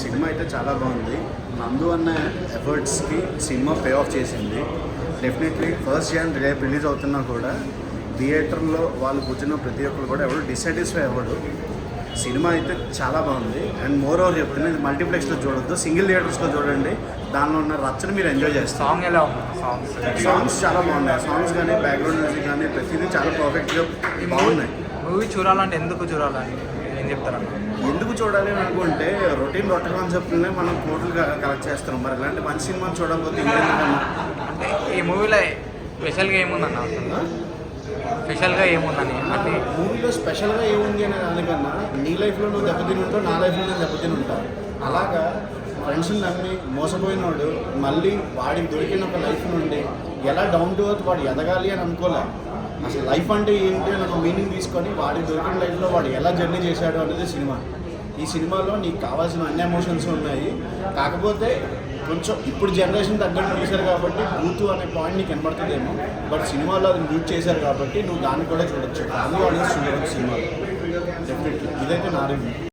Cinema అయితే చాలా బాగుంది. నందు అన్న ఎఫర్ట్స్కి సినిమా పే ఆఫ్ చేసింది. డెఫినెట్లీ ఫస్ట్ జాన్ రేపు రిలీజ్ అవుతున్నా కూడా థియేటర్లో వాళ్ళు కూర్చున్న ప్రతి ఒక్కరు కూడా ఎవరు డిసాటిస్ఫై అవ్వడు సినిమా అయితే చాలా బాగుంది. అండ్ మోర్ ఓవర్ చెప్తున్నా ఇది మల్టీప్లెక్స్లో చూడొద్దు. సింగిల్ థియేటర్స్లో చూడండి. దానిలో ఉన్న రచ్చని మీరు ఎంజాయ్ చేస్తారు. సాంగ్ ఎలా సాంగ్స్ సాంగ్స్ చాలా బాగున్నాయి. సాంగ్స్ కానీ బ్యాక్గ్రౌండ్ మ్యూజిక్ కానీ ప్రతిదీ చాలా పర్ఫెక్ట్గా బాగున్నాయి. మూవీ చూడాలంటే ఎందుకు చూడాలని ఏం చెప్తారన్న? ఎందుకు చూడాలి అని అనుకుంటే రొటీన్ రొట్ట కాన్సెప్ట్నే మనం కోట్లు కలెక్ట్ చేస్తున్నాం. మరి ఇలాంటి మంచి సినిమాని చూడకపోతే అంటే ఈ మూవీలో స్పెషల్గా ఏముందన్న స్పెషల్గా ఏముందని? అంటే మూవీలో స్పెషల్గా ఏముంది అనే దానికన్నా నీ లైఫ్లో నువ్వు దెబ్బతిని ఉంటావు నా లైఫ్లో నేను దెబ్బతిని ఉంటావు అలాగా ఫ్రెండ్స్ని నమ్మి మోసపోయినోడు మళ్ళీ వాడికి దొరికిన ఒక లైఫ్ నుండి ఎలా డౌన్ టు ఎర్త్ వాడు ఎదగాలి అని అనుకోలే. అసలు లైఫ్ అంటే ఏంటి అని ఒక మీనింగ్ తీసుకొని వాడి దొరికిన లైఫ్లో వాడు ఎలా జర్నీ చేశాడు అనేది సినిమా. ఈ సినిమాలో నీకు కావాల్సిన అన్ని ఎమోషన్స్ ఉన్నాయి. కాకపోతే కొంచెం ఇప్పుడు జనరేషన్ తగ్గట్టు చూశారు కాబట్టి బూతు అనే పాయింట్ నీకు కనబడుతుందేమో. బట్ సినిమాలో అది మ్యూట్ చేశారు కాబట్టి నువ్వు దాన్ని కూడా చూడొచ్చు. ఫ్యామిలీ ఆడియన్స్ చూడవచ్చు సినిమాలో. డెఫినెట్లీ ఇదైతే నా రివ్యూ